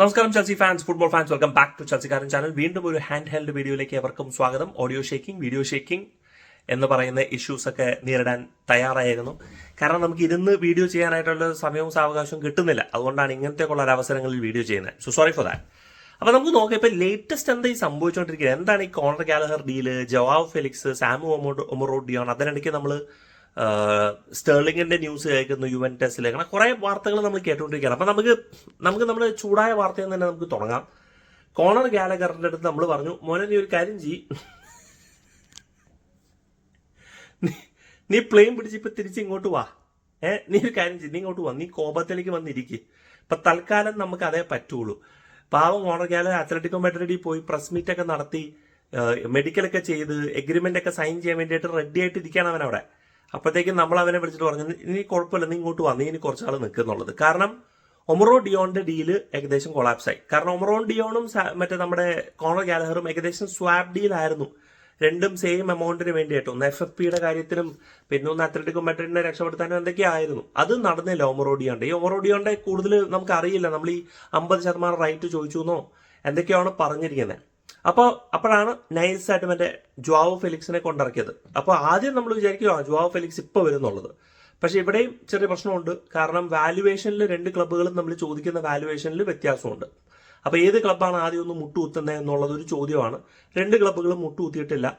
നമസ്കാരം Chelsea fans football fans welcome back to ചൽസിക്കാരൻ channel വീണ്ടും ഒരു ഹാൻഡ് ഹെൽഡ് വീഡിയോയിലേക്ക് എവർക്കും സ്വാഗതം. ഓഡിയോ ഷേക്കിംഗ് വീഡിയോ ഷേക്കിംഗ് എന്ന് പറയുന്ന ഇഷ്യൂസ് ഒക്കെ നേരിടാൻ തയ്യാറായിരുന്നു. കാരണം നമുക്ക് ഇരുന്ന് വീഡിയോ ചെയ്യാനായിട്ടുള്ള സമയവും സാവകാശവും കിട്ടുന്നില്ല. അതുകൊണ്ടാണ് ഇങ്ങനത്തെയൊക്കെയുള്ള അവസരങ്ങളിൽ വീഡിയോ ചെയ്യുന്നത്. സോ സോറി ഫോർ ദാറ്റ് അപ്പൊ നമുക്ക് നോക്കാം. ഇപ്പൊ ലേറ്റസ്റ്റ് എന്താ ഈ സംഭവിച്ചുകൊണ്ടിരിക്കുന്നത് എന്താണ് ഈ കോണർ ഗാലഹർ ഡീൽ ജവാബ് ഫെലിക്സ് സാമു ഒമറോ ഡിയോൺ അതിനിടയ്ക്ക് നമ്മൾ സ്റ്റേർലിങ്ങിന്റെ ന്യൂസ് കേൾക്കുന്നു യുവന്റസിൽ അങ്ങനെ കുറെ വാർത്തകൾ നമ്മൾ കേട്ടുകൊണ്ടിരിക്കുകയാണ്. അപ്പൊ നമുക്ക് നമുക്ക് നമ്മൾ ചൂടായ വാർത്തയിൽ തന്നെ നമുക്ക് തുടങ്ങാം. കോണർ ഗാലഗറിന്റെ അടുത്ത് നമ്മൾ പറഞ്ഞു മോനെ നീ ഒരു കാര്യം ചെയ് നീ- പ്ലെയിൻ പിടിച്ച് ഇപ്പൊ തിരിച്ച് ഇങ്ങോട്ട് വാ. ഏ നീ ഒരു കാര്യം ചെയ് നീ ഇങ്ങോട്ട് വാ. നീ കോപത്തിലേക്ക് വന്നിരിക്കുക ഇപ്പൊ തൽക്കാലം നമുക്ക് അതേ പറ്റുള്ളൂ. പാവം കോണർ ഗാലർ അത്ലറ്റിക്കോ മെഡ്രിഡിൽ പോയി പ്രസ് മീറ്റ് ഒക്കെ നടത്തി മെഡിക്കൽ ഒക്കെ ചെയ്ത് എഗ്രിമെന്റ് ഒക്കെ സൈൻ ചെയ്യാൻ വേണ്ടിയിട്ട് റെഡി ആയിട്ട് ഇരിക്കുകയാണ് അവൻ അവിടെ അപ്പോഴത്തേക്കും നമ്മൾ അവനെ വിളിച്ചിട്ട് പറഞ്ഞു ഇനി കുഴപ്പമില്ല നീ ഇങ്ങോട്ട് വന്നു ഇനി കുറച്ച് ആൾ നിൽക്കുന്നുള്ളത് കാരണം ഒമറോ ഡിയോണിന്റെ ഡീൽ ഏകദേശം കൊളാപ്സായി കാരണം ഒമറോ ഡിയോണും മറ്റേ നമ്മുടെ കോണർ ഗാലഹറും ഏകദേശം സ്വാപ്പ് ഡീലായിരുന്നു രണ്ടും സെയിം എമൗണ്ടിന് വേണ്ടിയിട്ട്. ഒന്ന് എഫ് എഫ് പിയുടെ കാര്യത്തിലും പിന്നെ ഒന്ന് അത്ലറ്റിക്കും മെഡ്രിഡിനെ രക്ഷപ്പെടുത്താനും എന്തൊക്കെയായിരുന്നു. അത് നടന്നില്ല ഒമറോഡിയോണ്ട് ഈ ഒമറോഡിയോന്റെ കൂടുതൽ നമുക്ക് അറിയില്ല നമ്മൾ ഈ അമ്പത് ശതമാനം റൈറ്റ് ചോദിച്ചു എന്നോ എന്തൊക്കെയാണ് പറഞ്ഞിരിക്കുന്നത് അപ്പോൾ അപ്പോഴാണ് നൈസായിട്ട് മറ്റേ ജുവാവോ ഫെലിക്സിനെ കൊണ്ടിറക്കിയത്. അപ്പോൾ ആദ്യം നമ്മൾ വിചാരിക്കുക ആ ജുവാവോ ഫെലിക്സ് ഇപ്പോൾ വരുന്നുള്ളത്. പക്ഷെ ഇവിടെയും ചെറിയ പ്രശ്നമുണ്ട്. കാരണം വാല്യുവേഷനിൽ രണ്ട് ക്ലബ്ബുകളും നമ്മൾ ചോദിക്കുന്ന വാല്യുവേഷനിൽ വ്യത്യാസമുണ്ട്. അപ്പോൾ ഏത് ക്ലബ്ബാണ് ആദ്യം ഒന്ന് മുട്ടുകുത്തുന്നത് എന്നുള്ളത് ഒരു ചോദ്യമാണ്. രണ്ട് ക്ലബ്ബുകളും മുട്ടുകുത്തിയിട്ടില്ല.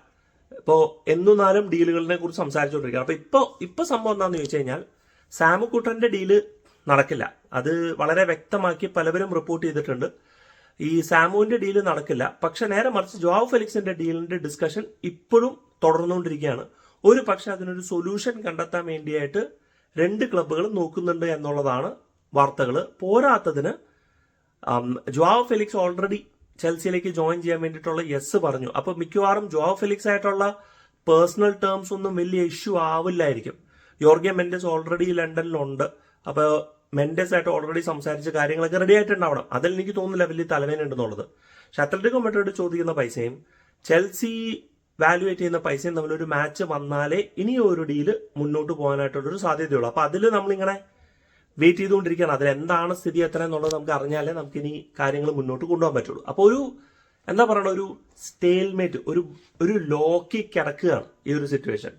ഇപ്പോൾ എന്നാലും ഡീലുകളിനെ കുറിച്ച് സംസാരിച്ചുകൊണ്ടിരിക്കുക അപ്പോൾ ഇപ്പോൾ ഇപ്പോൾ സംഭവം എന്താണെന്ന് ചോദിച്ചു കഴിഞ്ഞാൽ സാമുക്കുട്ടന്റെ ഡീൽ നടക്കില്ല. അത് വളരെ വ്യക്തമാക്കി പലവരും റിപ്പോർട്ട് ചെയ്തിട്ടുണ്ട്. ഈ സാമുവിന്റെ ഡീൽ നടക്കില്ല. പക്ഷെ നേരെ മറിച്ച് ജോവ് ഫെലിക്സിന്റെ ഡീലിന്റെ ഡിസ്കഷൻ ഇപ്പോഴും തുടർന്നുകൊണ്ടിരിക്കുകയാണ്. ഒരു പക്ഷെ അതിനൊരു സൊല്യൂഷൻ കണ്ടെത്താൻ വേണ്ടിയായിട്ട് രണ്ട് ക്ലബ്ബുകൾ നോക്കുന്നുണ്ട് എന്നുള്ളതാണ് വാർത്തകൾ പോരാത്തതിന് ജോവ് ഫെലിക്സ് ഓൾറെഡി ചെൽസിയിലേക്ക് ജോയിൻ ചെയ്യാൻ വേണ്ടിയിട്ടുള്ള യെസ് പറഞ്ഞു. അപ്പൊ മിക്കവാറും ജോവ് ഫെലിക്സ് ആയിട്ടുള്ള പേഴ്സണൽ ടേംസ് ഒന്നും വലിയ ഇഷ്യൂ ആവില്ലായിരിക്കും. യോർഗെ മെൻഡസ് ഓൾറെഡി ലണ്ടനിലുണ്ട്. അപ്പൊ മെൻഡസ് ആയിട്ട് ഓൾറെഡി സംസാരിച്ച കാര്യങ്ങളൊക്കെ റെഡി ആയിട്ടുണ്ടാവണം. അതിൽ എനിക്ക് തോന്നുന്നില്ല വലിയ തലവേന ഉണ്ടെന്നുള്ളത് പക്ഷെ അത്ലറ്റിക് മെഡ്രിഡ് ചോദിക്കുന്ന പൈസയും ചെൽസി വാല്യുവേറ്റ് ചെയ്യുന്ന പൈസയും തമ്മിൽ ഒരു മാച്ച് വന്നാലേ ഇനി ഒരു ഡീൽ മുന്നോട്ട് പോകാനായിട്ടുള്ളൊരു സാധ്യതയുള്ളൂ. അപ്പൊ അതിൽ നമ്മളിങ്ങനെ വെയിറ്റ് ചെയ്തുകൊണ്ടിരിക്കുകയാണ്. അതിൽ എന്താണ് സ്ഥിതി എത്ര എന്നുള്ളത് നമുക്ക് അറിഞ്ഞാലേ നമുക്ക് ഇനി കാര്യങ്ങൾ മുന്നോട്ട് കൊണ്ടുപോകാൻ പറ്റുള്ളൂ. അപ്പോൾ ഒരു എന്താ പറയണ ഒരു സ്റ്റേൽമേറ്റ് ഒരു ഒരു ലോക്കി കിടക്കുകയാണ് ഈ ഒരു സിറ്റുവേഷൻ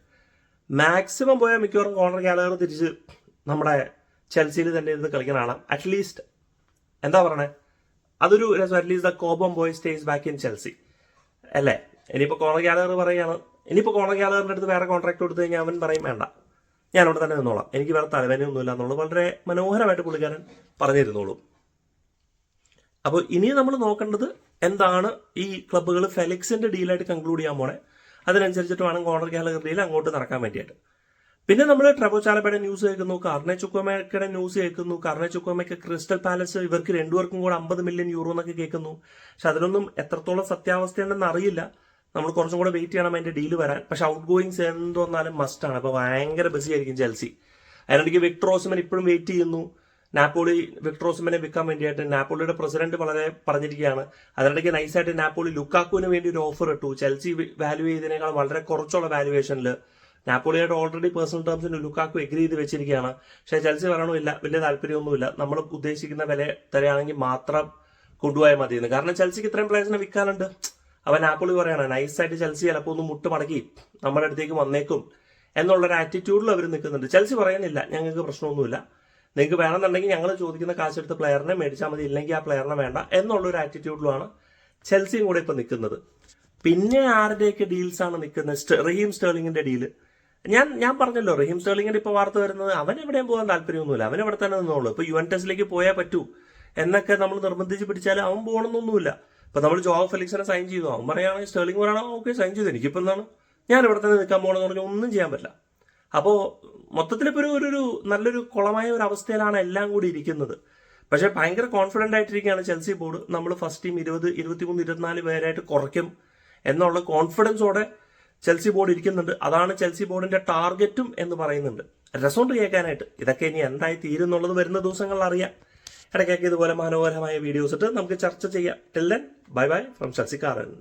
മാക്സിമം പോയാൽ മിക്കവാറും കോർണർ ഗാലറി തിരിച്ച് നമ്മുടെ ചെൽസിയിൽ തന്നെ ഇരുന്ന് കളിക്കുന്ന ആളാണ് അറ്റ്ലീസ്റ്റ് എന്താ പറയണേ? അതൊരു രസം. At least the Cobham boy stays back in Chelsea അല്ലേ? ഇനിയിപ്പോൾ കോണർ ഗാലർ പറയുകയാണ്. ഇനിയിപ്പോൾ കോണർ ഗാലറിന്റെ അടുത്ത് വേറെ കോൺട്രാക്ട് കൊടുത്തു കഴിഞ്ഞാൽ അവൻ പറയും വേണ്ട. ഞാൻ അവിടെ തന്നെ നിന്നോളാം. എനിക്ക് വേറെ തലവേനയൊന്നുമില്ല എന്നുള്ളത് വളരെ മനോഹരമായിട്ട് പുള്ളിക്കാരൻ പറഞ്ഞിരുന്നോളൂ. അപ്പോൾ ഇനി നമ്മൾ നോക്കേണ്ടത് എന്താണ് ഈ ക്ലബ്ബുകൾ ഫെലിക്സിന്റെ ഡീലായിട്ട് കൺക്ലൂഡ് ചെയ്യാൻ പോണേ. അതിനനുസരിച്ചിട്ട് വേണം കോണർ ഗാലറി അങ്ങോട്ട് നടക്കാൻ വേണ്ടിയിട്ട്. പിന്നെ നമ്മൾ ട്രബോ ചാലപ്പയുടെ ന്യൂസ് കേൾക്കുന്നു കർണ ചുക്കോമയുടെ ന്യൂസ് കേൾക്കുന്നു കർണ ചുക്കോമയ്ക്ക് ക്രിസ്റ്റൽ പാലസ് ഇവർക്ക് രണ്ടുപേർക്കും കൂടെ അമ്പത് മില്യൺ യൂറോ എന്നൊക്കെ കേൾക്കുന്നു. പക്ഷെ അതിലൊന്നും എത്രത്തോളം സത്യാവസ്ഥയുണ്ടെന്ന് അറിയില്ല. നമ്മൾ കുറച്ചും കൂടെ വെയിറ്റ് ചെയ്യണം അതിന്റെ ഡീൽ വരാൻ. പക്ഷെ ഔട്ട് ഗോയിങ്സ് എന്തോന്നാലും മസ്റ്റ് ആണ്. അപ്പൊ ഭയങ്കര ബിസി ആയിരിക്കും ചെൽസി. അതിനിടയ്ക്ക് വിക്ടർ ഓസ്മൻ ഇപ്പോഴും വെയിറ്റ് ചെയ്യുന്നു. നാപ്പോളി വിക്ടർ ഓസ്മനെ വിൽക്കാൻ വേണ്ടിയിട്ട് നാപ്പോളിയുടെ പ്രസിഡന്റ് വളരെ പറഞ്ഞിരിക്കുകയാണ്. അതിനിടയ്ക്ക് നൈസായിട്ട് നാപ്പോളി ലുക്കാക്കുവിന് വേണ്ടി ഒരു ഓഫർ ഇട്ടു. ചെൽസി വാല്യൂ ചെയ്തതിനേക്കാൾ വളരെ കുറച്ചുള്ള വാല്യുവേഷനിൽ നാപ്പോളിയായിട്ട് ഓൾറെഡി പേഴ്സണൽ ടേംസിന് ലുക്കാക്കു എഗ്രി ചെയ്ത് വെച്ചിരിക്കുകയാണ്. പക്ഷേ ചെൽസി പറയണമില്ല വലിയ താല്പര്യമൊന്നുമില്ല. നമ്മൾ ഉദ്ദേശിക്കുന്ന വില തരികയാണെങ്കിൽ മാത്രം കൊണ്ടുപോയാൽ മതിയെന്ന് കാരണം ചെൽസിക്ക് ഇത്രയും പ്ലേയേഴ്സിനെ വിൽക്കാനുണ്ട്. അവൻ നാപ്പോളി പറയാണ് നൈസായിട്ട് ചെൽസി ചിലപ്പോൾ ഒന്ന് മുട്ട് മടക്കി നമ്മുടെ അടുത്തേക്ക് വന്നേക്കും എന്നുള്ളൊരു ആറ്റിറ്റ്യൂഡിൽ അവർ നിൽക്കുന്നുണ്ട്. ചെൽസി പറയുന്നില്ല. ഞങ്ങൾക്ക് പ്രശ്നമൊന്നുമില്ല. നിങ്ങൾക്ക് വേണമെന്നുണ്ടെങ്കിൽ ഞങ്ങൾ ചോദിക്കുന്ന കാശെടുത്ത പ്ലെയറിനെ മേടിച്ചാൽ മതി. ഇല്ലെങ്കിൽ ആ പ്ലെയറിനെ വേണ്ട എന്നുള്ളൊരു ആറ്റിറ്റ്യൂഡിലാണ് ചെൽസിയും കൂടെ ഇപ്പൊ നിൽക്കുന്നത്. പിന്നെ ആരുടെയൊക്കെ ഡീൽസ് ആണ് നിൽക്കുന്നത്? റഹീം സ്റ്റേർലിംഗിന്റെ ഡീൽ ഞാൻ ഞാൻ പറഞ്ഞല്ലോ റഹീം സ്റ്റേർലിംഗിന്റെ ഇപ്പൊ വാർത്ത വരുന്നത് അവൻ എവിടെയും പോകാൻ താല്പര്യമൊന്നുമില്ല. അവൻ ഇവിടെ തന്നെ നിന്നോളൂ. ഇപ്പൊ യു എൻ ടെസ്റ്റിലേക്ക് പോയാൽ പറ്റൂ. എന്നൊക്കെ നമ്മൾ നിർബന്ധിച്ച് പിടിച്ചാൽ അവൻ പോകണമെന്നൊന്നുമില്ല. ഇപ്പൊ നമ്മൾ ജോബ് ഫെലിക്സിനെ സൈൻ ചെയ്തു. അവൻ പറയുകയാണെങ്കിൽ സ്റ്റേർലിംഗ് പറയുകയാണെങ്കിൽ ഓക്കെ സൈൻ ചെയ്തു. എനിക്കിപ്പോ എന്താണ്? ഞാൻ ഇവിടെ തന്നെ നിൽക്കാൻ പോകണമെന്ന് പറഞ്ഞാൽ ഒന്നും ചെയ്യാൻ പറ്റില്ല. അപ്പോ മൊത്തത്തിൽ ഇപ്പോൾ ഒരു ഒരു- ഒരു നല്ലൊരു കുളമായ ഒരു അവസ്ഥയിലാണ് എല്ലാം കൂടി ഇരിക്കുന്നത്. പക്ഷേ ഭയങ്കര കോൺഫിഡന്റ് ആയിട്ടിരിക്കുകയാണ് ചെൽസി ബോർഡ്. നമ്മൾ ഫസ്റ്റ് ടീം ഇരുപത് ഇരുപത്തിമൂന്ന് ഇരുപത്തിനാല് പേരായിട്ട് കുറയ്ക്കും എന്നുള്ള കോൺഫിഡൻസോടെ ചെൽസി ബോർഡ് ഇരിക്കുന്നുണ്ട്. അതാണ് ചെൽസി ബോർഡിന്റെ ടാർഗറ്റും എന്ന് പറയുന്നുണ്ട്. രസമുണ്ട് കേൾക്കാനായിട്ട്. ഇതൊക്കെ ഇനി എന്തായി തീരും എന്നുള്ളത് വരുന്ന ദിവസങ്ങളിൽ അറിയാം. ഇടയ്ക്കൊക്കെ ഇതുപോലെ മനോഹരമായ വീഡിയോസ് ഇട്ട് നമുക്ക് ചർച്ച ചെയ്യാം. Till then bye bye from ചെൽസിക്കാരൻ